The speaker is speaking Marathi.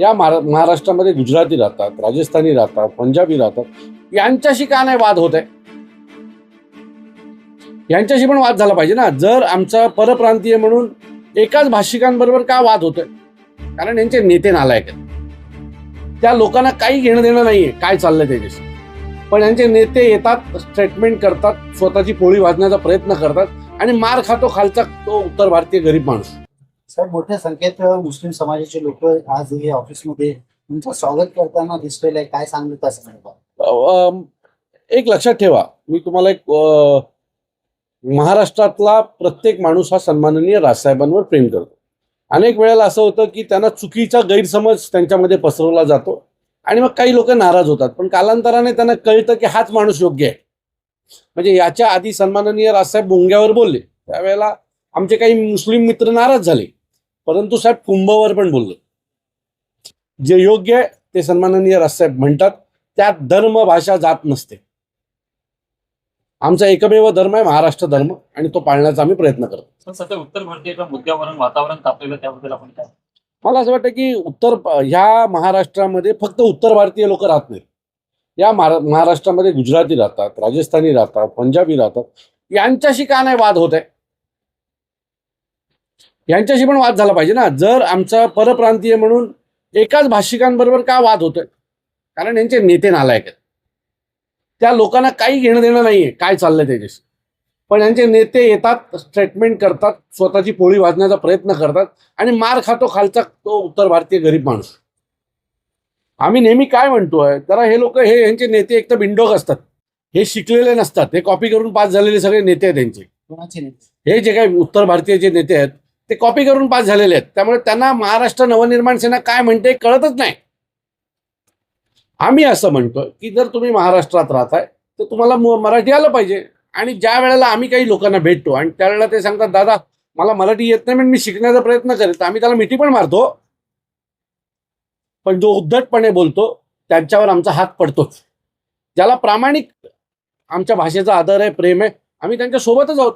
या महारा- महाराष्ट्रामध्ये गुजराती राहतात राजस्थानी राहतात पंजाबी राहतात. यांच्याशी का नाही वाद होत आहे? यांच्याशी पण वाद झाला पाहिजे ना. जर आमचा परप्रांतीय म्हणून एकाच भाषिकांबरोबर का वाद होतोय? कारण यांचे नेते नालायक आहेत. त्या लोकांना काही घेणं देणं नाहीये काय चाललंय त्याच्याशी पण यांचे नेते येतात स्टेटमेंट करतात स्वतःची पोळी वाजण्याचा प्रयत्न करतात आणि मार खातो खालचा तो उत्तर भारतीय गरीब माणूस. सर मोठ्या संख्येत मुस्लिम समाजाचे लोक आज हे ऑफिसमध्ये तुमचं स्वागत करताना दिसलेलं आहे. काय सांगत असं एक लक्षात ठेवा. मी तुम्हाला एक महाराष्ट्रातला प्रत्येक माणूस हा सन्माननीय राजसाहेबांवर प्रेम करतो. अनेक वेळेला असं होतं की त्यांना चुकीचा गैरसमज त्यांच्यामध्ये पसरवला जातो आणि मग काही लोक नाराज होतात. पण कालांतराने त्यांना कळतं की हाच माणूस योग्य आहे. म्हणजे याच्या आधी सन्माननीय राजसाहेब बोंग्यावर बोलले. त्यावेळेला आमचे काही मुस्लिम मित्र नाराज झाले. परंतु साहेब कुंभवर पण बोलले. जे योग्य आहे ते सन्माननीय राजसाहेब म्हणतात त्यात धर्म भाषा जात नसते. आमचा एकमेव धर्म आहे महाराष्ट्र धर्म आणि तो पाळण्याचा आम्ही प्रयत्न करतो. सध्या उत्तर भारतीयच्या मुद्द्यावरून वातावरण तापलेलं त्याबद्दल आपण काय? मला असं वाटतं की उत्तर ह्या महाराष्ट्रामध्ये फक्त उत्तर भारतीय लोक राहत नाहीत. या महारा- महाराष्ट्रामध्ये गुजराती राहतात राजस्थानी राहतात पंजाबी राहतात यांच्याशी का नाही वाद होत आहे? यांच्याशी पण वाद झाला पाहिजे ना. जर आमचा परप्रांतीय म्हणून एकाच भाषिकांबरोबर का वाद होतोय? कारण यांचे नेते नालायक आहेत. त्या लोकांना काही घेणं देणं नाहीये. काय चाललंय त्याच्याशी? पण यांचे नेते येतात स्टेटमेंट करतात स्वतःची पोळी वाजण्याचा प्रयत्न करतात आणि मार खातो खालचा तो उत्तर भारतीय गरीब माणूस. आम्ही नेहमी काय म्हणतोय? जरा हे लोक हे यांचे नेते एक तर बिंडोक असतात. हे शिकलेले नसतात. हे कॉपी करून पास झालेले सगळे नेते आहेत त्यांचे हे जे काही उत्तर भारतीय जे नेते आहेत ते कॉपी करून पास झालेले आहेत. त्यामुळे त्यांना महाराष्ट्र नवनिर्माण सेना काय म्हणते कळतच नाही. आम्ही असं म्हणतो की जर तुम्ही महाराष्ट्रात राहताय तर तुम्हाला मराठी आलं पाहिजे. आणि ज्या वेळेला आम्ही काही लोकांना भेटतो आणि त्यावेळेला ते सांगतात दादा मला मराठी येत नाही पण मी शिकण्याचा प्रयत्न करेल तर आम्ही त्याला मिठी पण मारतो. पण जो उद्धटपणे बोलतो त्यांच्यावर आमचा हात पडतोच ज्याला प्रामाणिक आमच्या भाषेचा आदर आहे प्रेम आहे आम्ही त्यांच्या सोबतच आहोत.